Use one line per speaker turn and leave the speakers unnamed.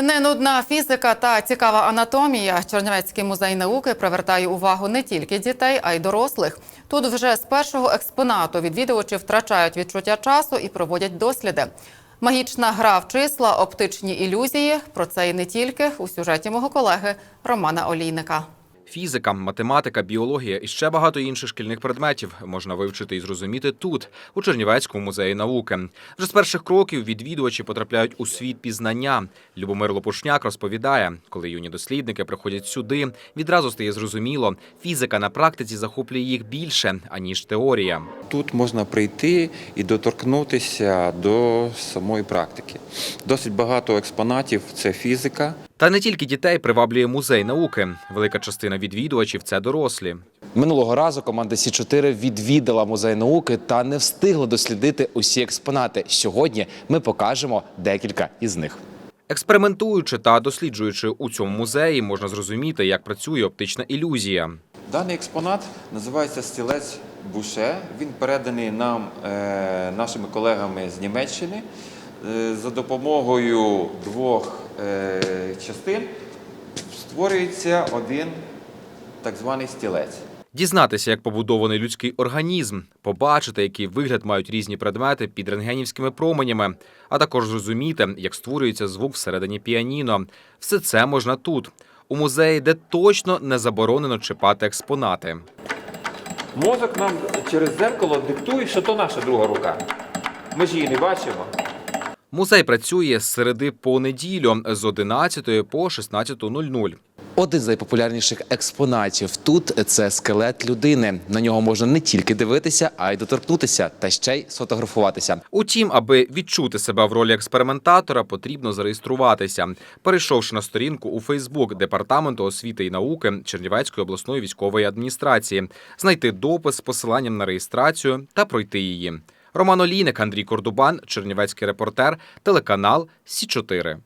Не нудна фізика та цікава анатомія. Чернівецький музей науки привертає увагу не тільки дітей, а й дорослих. Тут вже з першого експонату відвідувачі втрачають відчуття часу і проводять досліди. Магічна гра в числа, оптичні ілюзії. Про це і не тільки у сюжеті мого колеги Романа Олійника.
Фізика, математика, біологія і ще багато інших шкільних предметів можна вивчити і зрозуміти тут, у Чернівецькому музеї науки. Вже з перших кроків відвідувачі потрапляють у світ пізнання. Любомир Лопушняк розповідає, коли юні дослідники приходять сюди, відразу стає зрозуміло, фізика на практиці захоплює їх більше аніж теорія.
Тут можна прийти і доторкнутися до самої практики. Досить багато експонатів це фізика.
Та не тільки дітей приваблює музей науки. Велика частина відвідувачів це дорослі.
Минулого разу команда Сі 4 відвідала музей науки та не встигла дослідити усі експонати. Сьогодні ми покажемо декілька із них.
Експериментуючи та досліджуючи у цьому музеї, можна зрозуміти, як працює оптична ілюзія.
Даний експонат називається стілець Буше. Він переданий нам е, нашими колегами з Німеччини Е, за допомогою двох е, частин створюється один так званий стілець.
Дізнатися, як побудований людський організм, побачити, який вигляд мають різні предмети під рентгенівськими променями, а також зрозуміти, як створюється звук всередині піаніно. Все це можна тут, у музеї, де точно не заборонено чіпати експонати.
Мозок нам через дзеркало диктує, що то наша друга рука. Ми ж її не бачимо.
Музей працює з середи по неділю з 11 по 16.00.
Один з найпопулярніших експонатів тут це скелет людини. На нього можна не тільки дивитися, а й доторкнутися, та ще й сфотографуватися.
Утім, аби відчути себе в ролі експериментатора, потрібно зареєструватися. Перейшовши на сторінку у Фейсбук департаменту освіти і науки Чернівецької обласної військової адміністрації, знайти допис з посиланням на реєстрацію та пройти її. Роман Олійник, Андрій Кордубан, Чернівецький репортер, телеканал Сі 4